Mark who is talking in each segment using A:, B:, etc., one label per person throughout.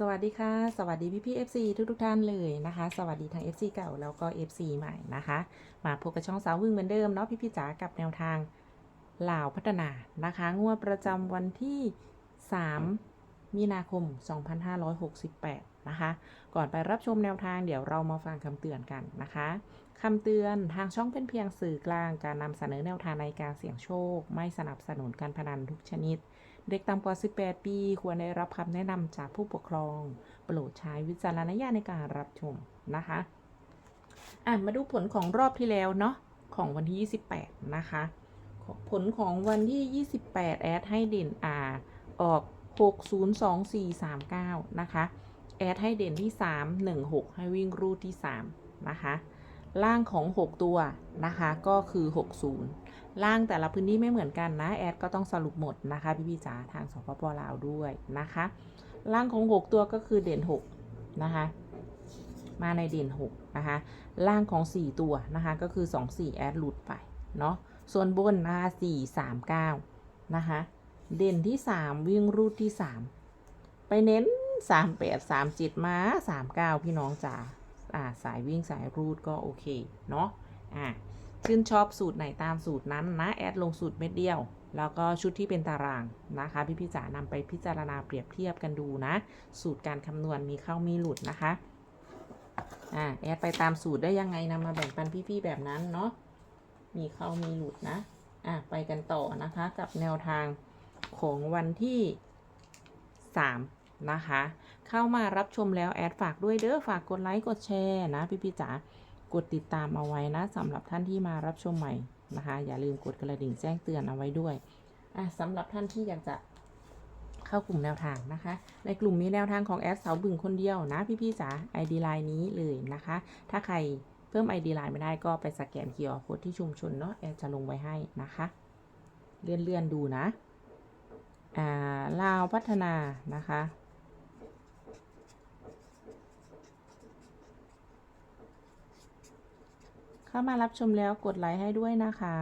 A: สวัสดีค่ะ สวัสดีพี่พี่ FC ทุกทุกท่านเลยนะคะ สวัสดีทั้ง FC เก่าแล้วก็ FC ใหม่นะคะ มาพบกับช่องสาววึ่งเหมือนเดิมเนาะพี่พี่จ๋ากับแนวทางลาวพัฒนานะคะ งวดประจำวันที่ 3 มีนาคม 2568 นะคะ ก่อนไปรับชมแนวทางเดี๋ยวเรามาฟังคำเตือนกันนะคะคำเตือนทางช่องเป็นเพียงสื่อกลางการนำเสนอแนวทางในการเสี่ยงโชค ไม่สนับสนุนการพนันทุกชนิด เด็กต่ำกว่า 18 ปี ควรได้รับคำแนะนำจากผู้ปกครอง โปรดใช้วิจารณญาณในการรับชมนะคะอะมาดูผลของรอบที่แล้วเนาะของวันที่ 28 นะคะ ผลของวันที่ 28 แอดให้เด่นอ่าออก 602439 นะคะ แอดให้เด่นที่ 3 1 6 ให้วิ่งรูดที่ 3 นะคะ ล่างของ 6 ตัวนะคะ ก็คือ 60 ล่างแต่ละพื้นที่ไม่เหมือนกันนะ แอดก็ต้องสรุปหมดนะคะ พี่พี่จ๋าทางสปปลาวด้วยนะคะ ล่างของ 6 ตัวก็คือเด่น 6 นะคะ มาในเด่น 6 นะคะ ล่างของ 4 ตัวนะคะ ก็คือ 2 4 แอดหลุดไปเนาะ ส่วนบนนะคะ4 3 9 นะคะ เด่นที่ 3 วิ่งรูดที่ 3 ไปเน้น 3 8 3 7 มา 3 9 พี่น้องจ๋า สายวิ่งสายรูดก็โอเค เนาะอ่าชื่นชอบสูตรไหนตามสูตรนั้นนะ แอดลงสูตรเม็ดเดียว แล้วก็ชุดที่เป็นตารางนะคะ พี่พี่ๆจ๋านำไปพิจารณาเปรียบเทียบกันดูนะ สูตรการคำนวณมีเข้ามีหลุดนะคะอ่าแอดไปตามสูตรได้ยังไงนำมาแบ่งปันพี่ๆแบบนั้นเนาะมีเข้ามีหลุดนะอะไปกันต่อนะคะกับแนวทางของวันที่ 3 นะคะ เข้ามารับชมแล้วแอดฝากด้วยเด้อฝากกดไลค์กดแชร์นะพี่พี่จ๋ากดติดตามเอาไว้นะสำหรับท่านที่มารับชมใหม่นะคะ อย่าลืมกดกระดิ่งแจ้งเตือนเอาไว้ด้วยอะสำหรับท่านที่อยากจะเข้ากลุ่มแนวทางนะคะ ในกลุ่มมีแนวทางของแอดเสาบึงคนเดียวนะพี่พี่ๆจ๋า ID ไลน์นี้เลยนะคะ ถ้าใครเพิ่ม ID ไลน์ไม่ได้ก็ไปสแกน QR Code ที่ชุมชนเนาะแอดจะลงไว้ให้นะคะ เลื่อนเลื่อนๆดูนะ อ่าลาวพัฒนานะคะ เข้ามารับชมแล้วกดไลค์ให้ด้วยนะคะ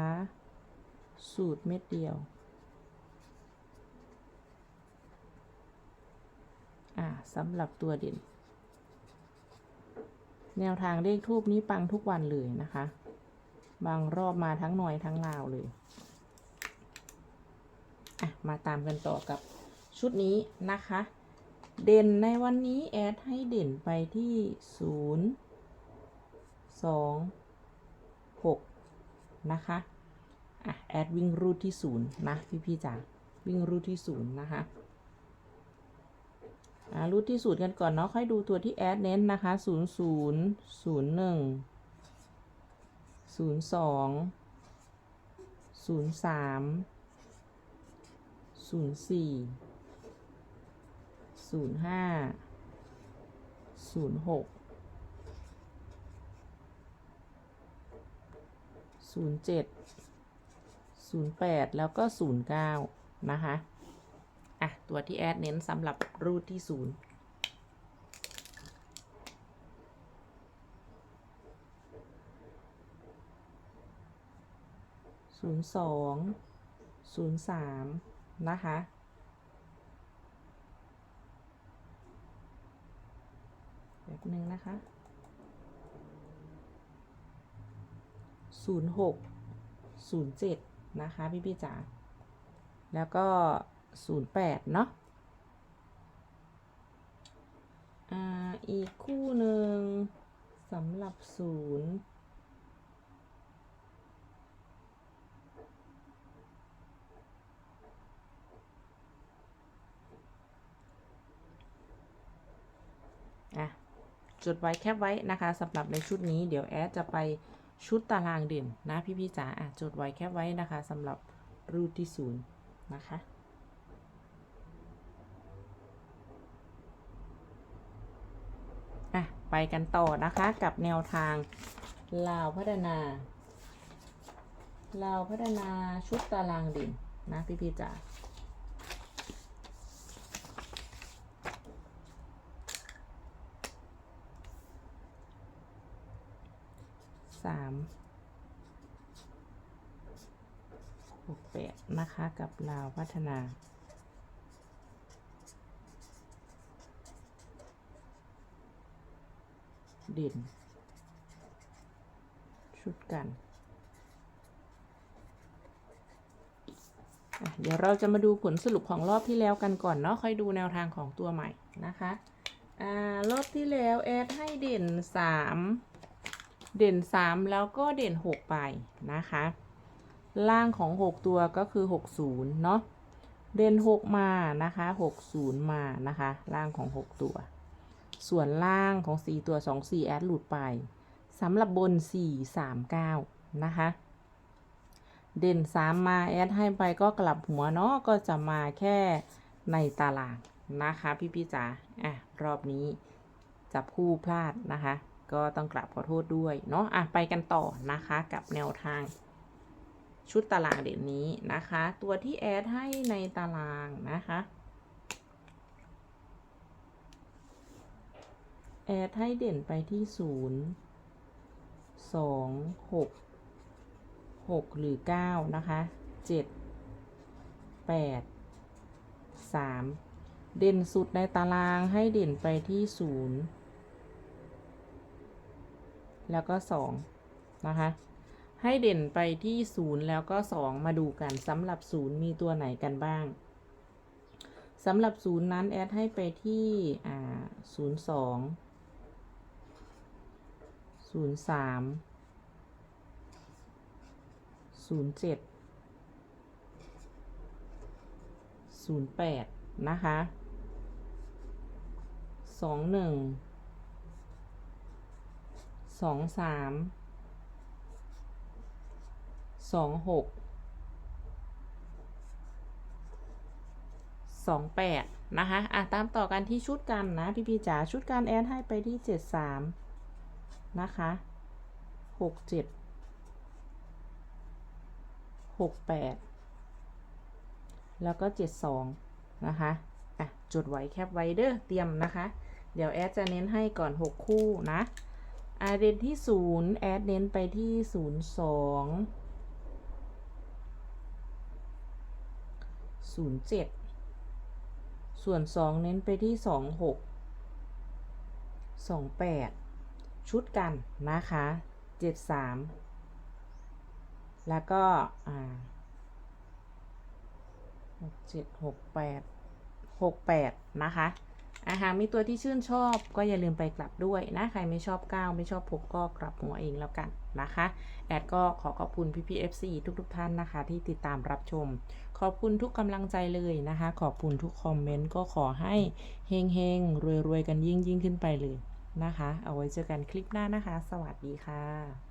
A: สูตรเม็ดเดียวอ่าสำหรับตัวเด่น แนวทางเลขทูปนี้ปังทุกวันเลยนะคะ บางรอบมาทั้งหน่อยทั้งลาวเลยอะมาตามกันต่อกับชุดนี้นะคะ เด่นในวันนี้แอดให้เด่นไปที่ศูนย์สอง นะคะอะแอดวิ่งรูดที่ศูนย์นะพี่พี่ๆจ๋าวิ่งรูดที่ศูนย์นะคะอ่ารูดที่ศูนย์กันก่อนเนาะค่อยดูตัวที่แอดเน้นนะคะศูนย์ศูนย์ศูนย์หนึ่งศูนย์สองศูนย์สามศูนย์สี่ศูนย์ห้าศูนย์หก ศูนย์เจ็ดศูนย์แปดแล้วก็ศูนย์เก้านะคะ อะ ตัวที่แอดเน้นสำหรับรูทที่ศูนย์ศูนย์สองศูนย์สามนะคะแบบหนึ่งนะคะ ศูนย์หกศูนย์เจ็ดนะคะ พี่พี่ๆจ๋า แล้วก็ 08 เนาะอ่าอีกคู่หนึ่งสำหรับศูนย์อะ จดไว้แคปไว้นะคะสำหรับในชุดนี้เดี๋ยวแอดจะไป ชุดตารางเด่นนะพี่พี่จ๋าจดไว้แคปไว้นะคะสำหรับรูทที่ศูนย์นะคะอะไปกันต่อนะคะกับแนวทางลาวพัฒนาลาวพัฒนาชุดตารางเด่นนะพี่พี่จ๋า สามหกแปดนะคะกับลาวพัฒนาเด่นชุดกัน เดี๋ยวเราจะมาดูผลสรุปของรอบที่แล้วกันก่อนเนาะ ค่อยดูแนวทางของตัวใหม่นะคะ อ่ารอบที่แล้วแอดให้เด่น3 เด่น 3 แล้วก็เด่น 6 ไปนะคะ ล่างของ 6 ตัวก็คือ 60 เนาะเด่น 6 มานะคะ 60 มานะคะ ล่างของ 6 ตัว ส่วนล่างของ 4 ตัว 2 4 แอดหลุดไปสำหรับบน 4 3 9 นะคะ เด่น 3 มาแอดให้ไปก็กลับหัวเนาะก็จะมาแค่ในตารางนะคะ พี่พี่จ๋าอะ รอบนี้จับคู่พลาดนะคะ ก็ต้องกลับขอโทษด้วยเนาะอะไปกันต่อนะคะกับแนวทาง ชุดตารางเด่นนี้นะคะ ตัวที่แอดให้ในตารางนะคะแอดให้เด่นไปที่ศูนย์สองหกหกหรือเก้านะคะเจ็ดแปดสามเด่นสุดในตารางให้เด่นไปที่ศูนย์ แล้วก็สองนะคะ ให้เด่นไปที่ศูนย์แล้วก็สองมาดูกันสำหรับศูนย์มีตัวไหนกันบ้างสำหรับศูนย์นั้น แอดให้ไปที่ อ่าศูนย์สองศูนย์สามศูนย์เจ็ดศูนย์แปดนะคะสองหนึ่ง สองสามสองหกสองแปดนะคะอะตามต่อกันที่ชุดกันนะพี่พี่จ๋าชุดกันแอดให้ไปที่เจ็ดสามนะคะหกเจ็ดหกแปดแล้วก็เจ็ดสองนะคะอะจดไว้แคปไว้เด้อเตรียมนะคะ เดี๋ยวแอดจะเน้นให้ก่อนหกคู่นะ อาเดนที่ศูนย์แอดเน้นไปที่ศูนย์สองศูนย์เจ็ดส่วนสองเน้นไปที่สองหกสองแปดชุดกันนะคะเจ็ดสามแล้วก็อ่าหกเจ็ดหกแปดหกแปดนะคะ อาหารมีตัวที่ชื่นชอบก็อย่าลืมไปกลับด้วยนะ ใครไม่ชอบก้าวไม่ชอบพกก็กลับหัวเองแล้วกันนะคะ แอดก็ขอขอบคุณพี่พีเอฟซีทุกๆทท่านนะคะ ที่ติดตามรับชม ขอบคุณทุกกำลังใจเลยนะคะ ขอบคุณทุกคอมเมนต์ก็ขอให้เฮงเฮงรวยรวยๆกันยิ่งยิ่งขึ้นไปเลยนะคะ เอาไว้เจอกันคลิปหน้านะคะ สวัสดีค่ะ